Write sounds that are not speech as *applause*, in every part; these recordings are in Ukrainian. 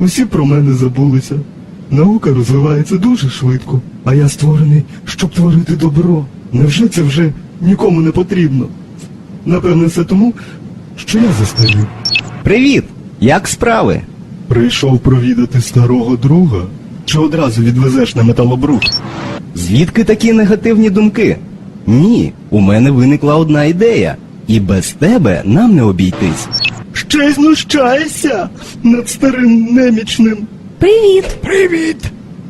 Усі про мене забулися. Наука розвивається дуже швидко, а я створений, щоб творити добро. Невже це вже нікому не потрібно? Напевне, це тому, що я застарів. Привіт! Як справи? Прийшов провідати старого друга. Чи одразу відвезеш на металобрух? Звідки такі негативні думки? Ні, у мене виникла одна ідея, і без тебе нам не обійтись. Ще й знущаєшся над старим немічним. Привіт! Привіт!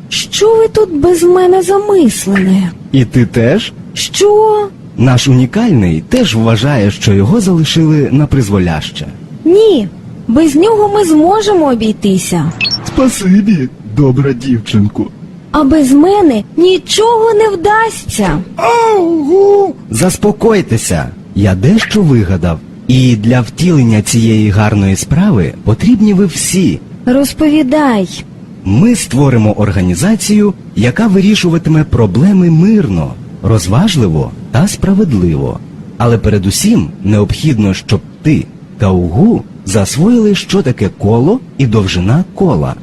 Що ви тут без мене замислили? І ти теж? Що? Наш унікальний теж вважає, що його залишили на призволяще. Ні, без нього ми зможемо обійтися. Спасибі, добра дівчинку. А без мене нічого не вдасться. Аугу! Заспокойтеся, я дещо вигадав. І для втілення цієї гарної справи потрібні ви всі. Розповідай. Ми створимо організацію, яка вирішуватиме проблеми мирно, розважливо та справедливо. Але передусім необхідно, щоб ти та УГУ засвоїли, що таке коло і довжина кола.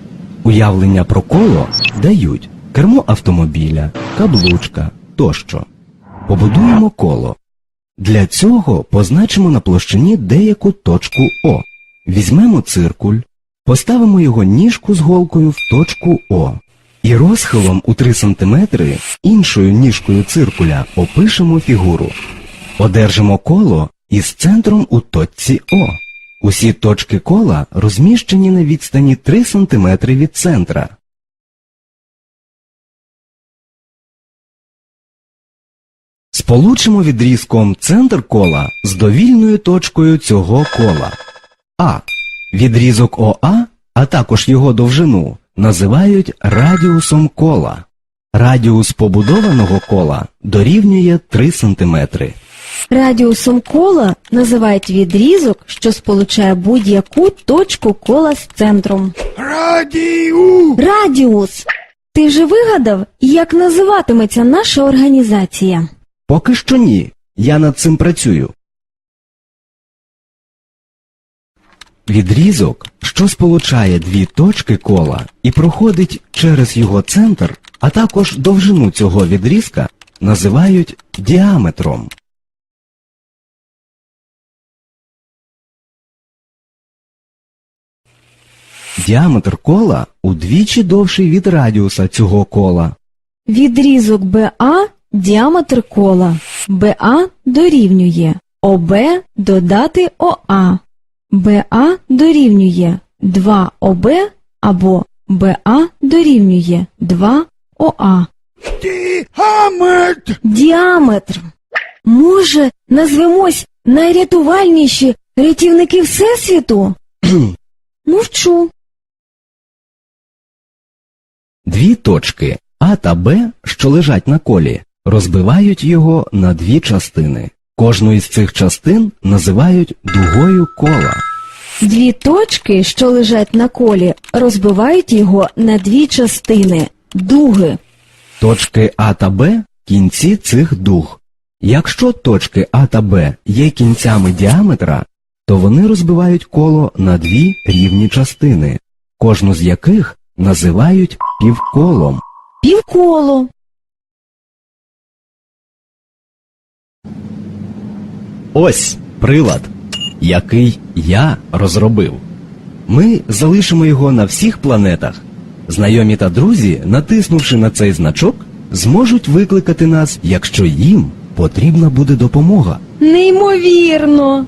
Уявлення про коло дають кермо автомобіля, каблучка тощо. Побудуємо коло. Для цього позначимо на площині деяку точку О. Візьмемо циркуль, поставимо його ніжку з голкою в точку О. І розхилом у 3 см іншою ніжкою циркуля опишемо фігуру. Одержимо коло із центром у точці О. Усі точки кола розміщені на відстані 3 см від центра. Сполучимо відрізком центр кола з довільною точкою цього кола. А. Відрізок ОА, а також його довжину, називають радіусом кола. Радіус побудованого кола дорівнює 3 см. Радіусом кола називають відрізок, що сполучає будь-яку точку кола з центром. Радіу! Радіус! Ти вже вигадав, як називатиметься наша організація? Поки що ні. Я над цим працюю. Відрізок, що сполучає дві точки кола і проходить через його центр, а також довжину цього відрізка, називають діаметром. Діаметр кола удвічі довший від радіуса цього кола. Відрізок БА – діаметр кола. БА дорівнює ОБ додати ОА. БА дорівнює 2ОБ або БА дорівнює 2ОА. Діамет! Діаметр. Може, назвемось найрятувальніші рятівники Всесвіту? *clears throat* Мовчу. Дві точки А та Б, що лежать на колі, розбивають його на дві частини. Кожну із цих частин називають дугою кола. Дві точки, що лежать на колі, розбивають його на дві частини дуги. Точки А та Б кінці цих дуг. Якщо точки А та Б є кінцями діаметра, то вони розбивають коло на дві рівні частини, кожну з яких називають півколом. Півколо. Ось прилад, який я розробив. Ми залишимо його на всіх планетах. Знайомі та друзі, натиснувши на цей значок, зможуть викликати нас, якщо їм потрібна буде допомога. Неймовірно.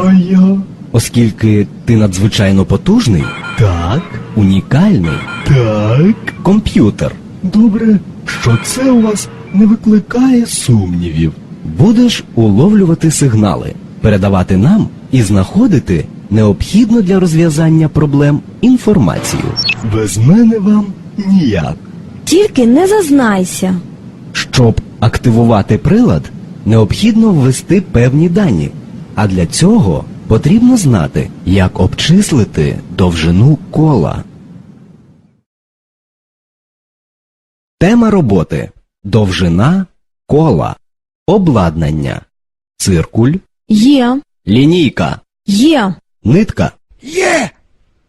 А я? Оскільки ти надзвичайно потужний, Так, унікальний так. комп'ютер, Добре, що це у вас не викликає сумнівів. Будеш уловлювати сигнали, передавати нам і знаходити необхідну для розв'язання проблем інформацію. Без мене вам ніяк. Тільки не зазнайся. Щоб активувати прилад, необхідно ввести певні дані, а для цього потрібно знати, як обчислити довжину кола. Тема роботи довжина кола, обладнання, циркуль, Є, лінійка, є, нитка, Є!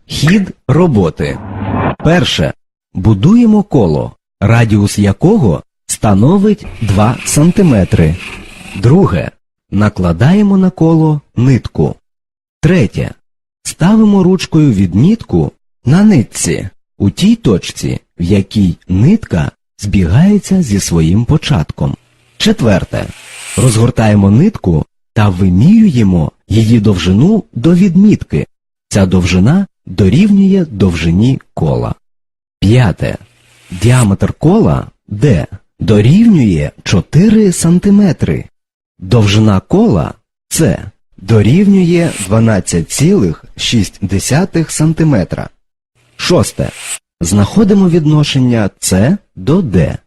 Хід роботи. Перше. Будуємо коло, радіус якого становить 2 см. Друге. Накладаємо на коло нитку. Третє. Ставимо ручкою відмітку на нитці у тій точці, в якій нитка збігається зі своїм початком. Четверте. Розгортаємо нитку та вимірюємо її довжину до відмітки. Ця довжина дорівнює довжині кола. П'яте. Діаметр кола D дорівнює 4 см. Довжина кола С дорівнює 12,6 см. Шосте. Знаходимо відношення С до Д.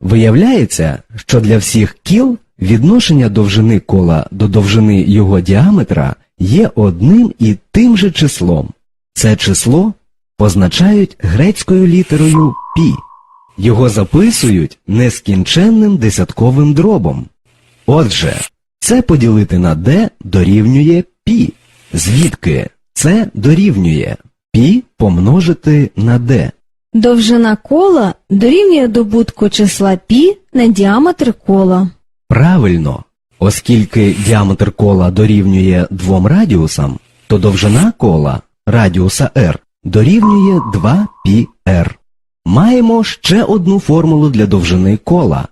Виявляється, що для всіх кіл відношення довжини кола до довжини його діаметра є одним і тим же числом. Це число позначають грецькою літерою пі. Його записують нескінченним десятковим дробом. Отже, це поділити на d дорівнює пі, звідки це дорівнює пі помножити на d. Довжина кола дорівнює добутку числа пі на діаметр кола. Правильно, оскільки діаметр кола дорівнює двом радіусам, то довжина кола радіуса r дорівнює 2πr. Маємо ще одну формулу для довжини кола.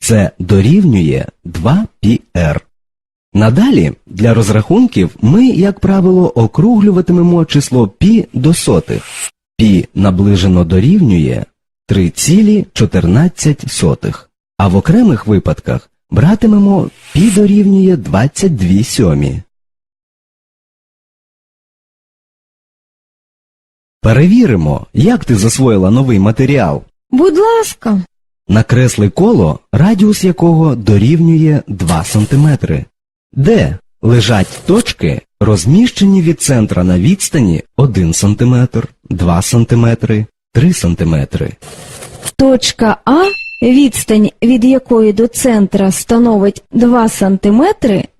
Це дорівнює 2πr. Надалі для розрахунків ми, як правило, округлюватимемо число π до сотих. π наближено дорівнює 3,14, а в окремих випадках братимемо π дорівнює 22 сьомі. Перевіримо, як ти засвоїла новий матеріал. Будь ласка, Накресли коло, радіус якого дорівнює 2 см. Де лежать точки, розміщені від центра на відстані 1 см, 2 см, 3 см. точка А, відстань від якої до центра становить 2 см,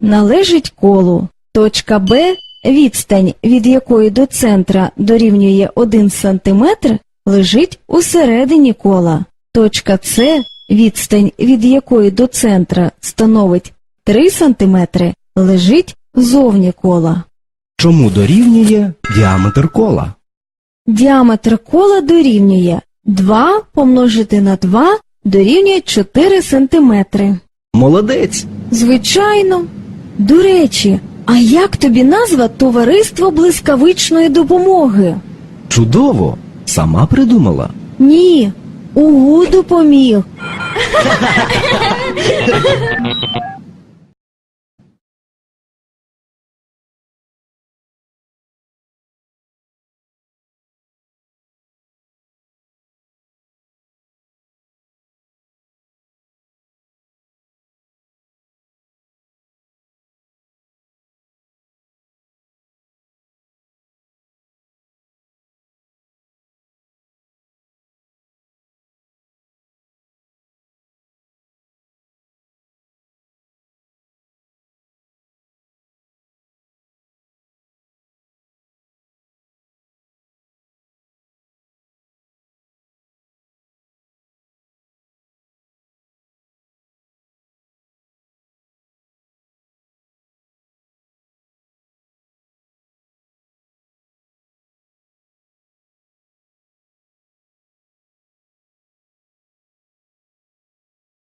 належить колу. Точка Б, відстань від якої до центра дорівнює 1 см, лежить у середині кола. Точка С, відстань від якої до центра становить 3 см, лежить зовні кола. Чому дорівнює діаметр кола? Діаметр кола дорівнює 2 помножити на 2 дорівнює 4 сантиметри. Молодець! Звичайно. До речі, а як тобі назва Товариство блискавичної допомоги? Чудово! Сама придумала. Ні, УГУ допоміг. *laughs*